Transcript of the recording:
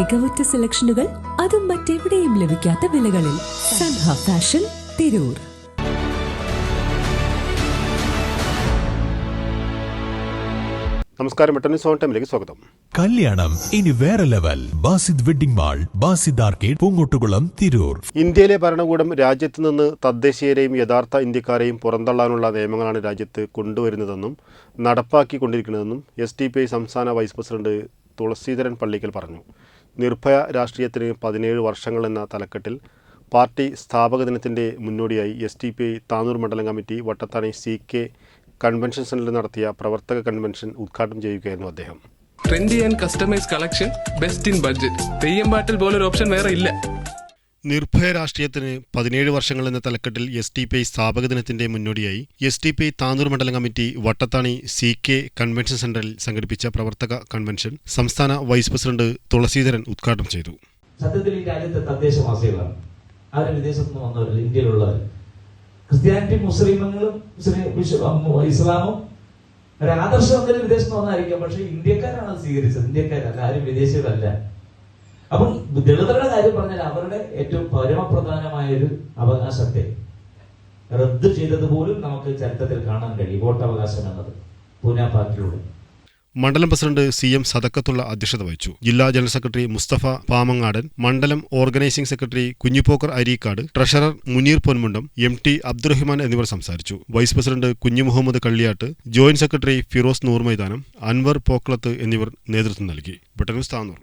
മികവുറ്റ സെലക്ഷനുകൾ അതും മറ്റെവിടെയും ലഭിക്കാത്ത വിലകളിൽ സൻഹ ഫാഷൻ തിരൂർ. നമസ്കാരം മെട്ടണി സോൺ ടൈമിലേക്ക് സ്വാഗതം. കല്യാണം ഇനി വേറെ level. Basid wedding mall Basid arcade Poongottukulam Tirur. ഇന്ത്യയിലെ ഭരണകൂടം രാജ്യത്ത് നിന്ന് തദ്ദേശീയരെയും യഥാർത്ഥ ഇന്ത്യക്കാരെയും പുറന്തള്ളാനുള്ള നിയമങ്ങളാണ് രാജ്യത്ത് കൊണ്ടുവരുന്നതെന്നും നടപ്പാക്കിക്കൊണ്ടിരിക്കുന്നതെന്നും എസ് ടി പി ഐ സംസ്ഥാന വൈസ് പ്രസിഡന്റ് തുളസീധരൻ പള്ളിക്കൽ പറഞ്ഞു. നിർഭയ രാഷ്ട്രീയത്തിന് പതിനേഴ് വർഷങ്ങൾ എന്ന തലക്കെട്ടിൽ പാർട്ടി സ്ഥാപക ദിനത്തിന്റെ മുന്നോടിയായി S T P I Tanur മണ്ഡലം committee Vattathani C K convention സെന്ററിൽ നടത്തിയ പ്രവർത്തക കൺവെൻഷൻ ഉദ്ഘാടനം ചെയ്യുകയായിരുന്നു അദ്ദേഹം. Trendy and customise collection best in budget Theyyam പാട്ടിൽ പോലൊരു ഓപ്ഷൻ വേറെ ഇല്ല. നിർഭയ രാഷ്ട്രീയത്തിന് പതിനേഴ് വർഷങ്ങൾ എന്ന തലക്കെട്ടിൽ എസ് ടി പി ഐ സ്ഥാപക ദിനത്തിന്റെ മുന്നോടിയായി S T P I Tanur മണ്ഡലം committee Vattathani C K convention സെന്ററിൽ സംഘടിപ്പിച്ച പ്രവർത്തക കൺവെൻഷൻ സംസ്ഥാന വൈസ് പ്രസിഡന്റ് തുളസീധരൻ ഉദ്ഘാടനം ചെയ്തു. സത്യത്തിൽ ഈ രാജ്യത്തെ തദ്ദേശവാസികളാണ് അവർ വിദേശത്ത് നിന്ന് വന്നവരല്ല ഇന്ത്യയിലുള്ളവർ ക്രിസ്ത്യാനിറ്റി മുസ്ലിമങ്ങളും മുസ്ലിം ഇസ്ലാമും ഒരു ആദർശം എന്തെങ്കിലും വിദേശത്ത് വന്നായിരിക്കാം പക്ഷെ ഇന്ത്യക്കാരാണ് സ്വീകരിച്ചത്. ഇന്ത്യക്കാരല്ല ആരും വിദേശീയരല്ല അപ്പം ദളിതരുടെ കാര്യം പറഞ്ഞാൽ അവരുടെ ഏറ്റവും പരമപ്രധാനമായ ഒരു അവകാശത്തെ റദ്ദ് ചെയ്തത് പോലും നമുക്ക് ചരിത്രത്തിൽ കാണാൻ കഴിയും വോട്ടവകാശം എന്നത് പൂനാ പാർട്ടിയിലൂടെ മണ്ഡലം പ്രസിഡന്റ് സി എം സദക്കത്തുള്ള അധ്യക്ഷത വഹിച്ചു. ജില്ലാ ജനറൽ സെക്രട്ടറി മുസ്തഫ പാമങ്ങാടൻ മണ്ഡലം organising secretary Kunhipokker Areekkad treasurer Muneer Ponmundam M T Abdurahman എന്നിവർ സംസാരിച്ചു. Vice president Kunju Muhammad Kalliyattu joint secretary Firoz Noor Maithanam Anwar Pokkalath എന്നിവർ നേതൃത്വം നൽകി. Britain News Tanur.